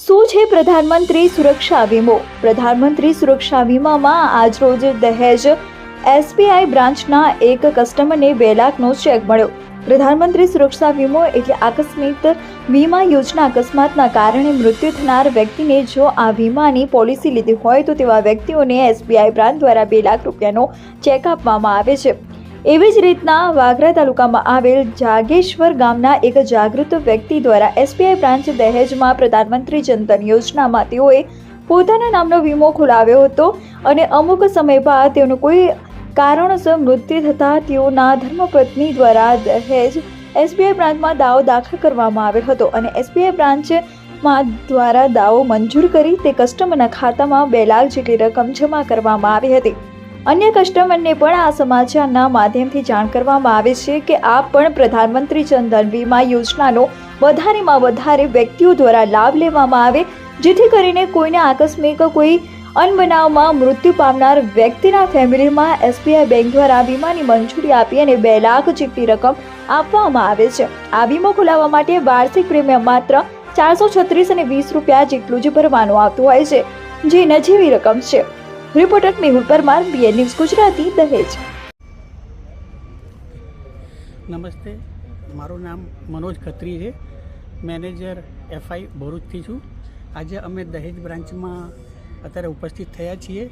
શું છે પ્રધાનમંત્રી સુરક્ષા વીમો? પ્રધાનમંત્રી સુરક્ષા વીમામાં આજરોજ દહેજ એસબીઆઈ બ્રાન્ચના એક કસ્ટમરને બે લાખનો ચેક મળ્યો. પ્રધાનમંત્રી સુરક્ષા વીમો એટલે આકસ્મિક વીમા યોજના અકસ્માતના કારણે મૃત્યુ થનાર વ્યક્તિને જો આ વીમાની પોલિસી લીધી હોય તો તેવા વ્યક્તિઓને એસબીઆઈ બ્રાન્ચ દ્વારા બે લાખ રૂપિયાનો ચેક આપવામાં આવે છે. એવી જ રીતના વાગરા તાલુકામાં આવેલ જાગેશ્વર ગામના એક જાગૃત વ્યક્તિ દ્વારા એસબીઆઈ બ્રાન્ચ દહેજમાં પ્રધાનમંત્રી જનધન યોજનામાં તેઓએ પોતાના નામનો વીમો ખોલાવ્યો હતો અને અમુક સમય બાદ તેઓનું કોઈ કારણોસર મૃત્યુ થતાં તેઓના ધર્મપત્ની દ્વારા દહેજ એસબીઆઈ બ્રાન્ચમાં દાવો દાખલ કરવામાં આવ્યો હતો અને એસબીઆઈ બ્રાન્ચમાં દ્વારા દાવો મંજૂર કરી તે કસ્ટમરના ખાતામાં બે લાખ જેટલી રકમ જમા કરવામાં આવી હતી. અન્ય કસ્ટમરને પણ આ સમાચારના માધ્યમથી જાણ કરવામાં આવે છે કે આપ પણ પ્રધાનમંત્રી જનધન વીમા યોજનાનો વધારેમાં વધારે વ્યક્તિઓ દ્વારા લાભ લેવામાં આવે, જેથી કરીને કોઈને આકસ્મિક કોઈ અનબનાવમાં મૃત્યુ પામનાર વ્યક્તિના ફેમિલીમાં એસબીઆઈ બેંક દ્વારા વીમાની મંજૂરી આપી અને બે લાખ જેટલી રકમ આપવામાં આવે છે. આ વીમો ખોલાવવા માટે વાર્ષિક પ્રીમિયમ માત્ર ચારસો છત્રીસ અને વીસ રૂપિયા જેટલું જ ભરવાનું આવતું હોય છે, જે નજીવી રકમ છે. Reporter Mehul Parmar BN news Gujarati, Dahej. નમસ્તે, મારું નામ મનોજ ખત્રી છે. મેનેજર એફઆઈ ભરૂચથી છું. આજે અમે દહેજ બ્રાન્ચમાં અત્યારે ઉપસ્થિત થયા છીએ.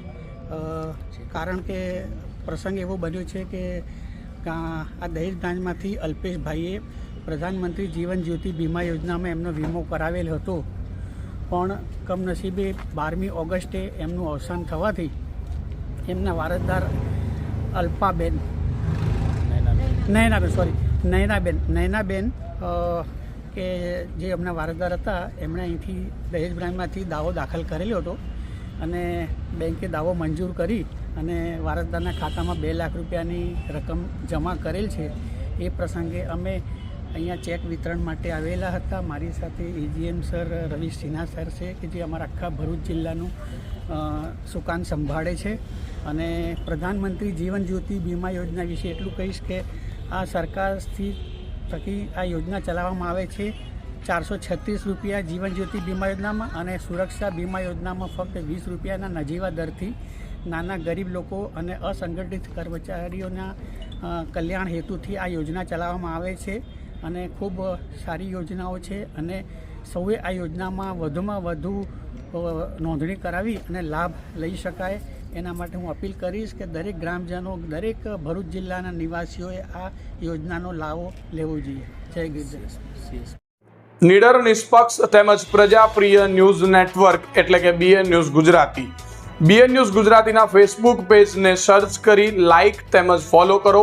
કારણ કે પ્રસંગ એવો બન્યો છે કે આ દહેજ બ્રાન્ચમાંથી અલ્પેશભાઈએ પ્રધાનમંત્રી જીવન જ્યોતિ વીમા યોજનામાં એમનો વીમો કરાવેલ હતો. પણ કમનસીબે બારમી ઓગસ્ટે એમનું અવસાન થવાથી એમના વારસદાર અલ્પાબેન, નયનાબેન સોરી નયનાબેન નયનાબેન કે જે એમના વારસદાર હતા, એમણે અહીંથી દહેજ બ્રાન્ચમાંથી દાવો દાખલ કરેલો હતો અને બેંકે દાવો મંજૂર કરી અને વારસદારના ખાતામાં બે લાખ રૂપિયાની રકમ જમા કરેલ છે. એ પ્રસંગે અમે અહીંયા ચેક વિતરણ માટે આવેલા હતા. મારી સાથે AGM sir, Ravi Sinha sir છે કે જે અમારા આખા ભરૂચ જિલ્લાનું સુકાન સંભાળે છે. અને પ્રધાનમંત્રી જીવન જ્યોતિ વીમા યોજના વિશે એટલું કહીશ કે આ સરકારથી થકી આ યોજના ચલાવવામાં આવે છે. ચારસો છત્રીસ રૂપિયા જીવન જ્યોતિ વીમા યોજનામાં અને સુરક્ષા વીમા યોજનામાં ફક્ત વીસ રૂપિયાના નજીવા દરથી નાના ગરીબ લોકો અને અસંગઠિત કર્મચારીઓના કલ્યાણ હેતુથી આ યોજના ચલાવવામાં આવે છે. અને ખૂબ સારી યોજનાઓ છે અને સૌએ આ યોજનામાં વધુમાં વધુ નોંધણી કરાવી અને લાભ લઈ શકાય. એના માટે હું અપીલ કરીશ કે દરેક ગ્રામજનો, દરેક ભરૂચ જિલ્લાના નિવાસીઓએ આ યોજનાનો લાભો લેવો જોઈએ. જય ગુજરાત નિડર નિષ્પક્ષ તેમજ પ્રજાપ્રિય ન્યૂઝ નેટવર્ક એટલે કે BN news Gujarati. BN news ગુજરાતીના ફેસબુક પેજને સર્ચ કરી લાઇક તેમજ ફોલો કરો.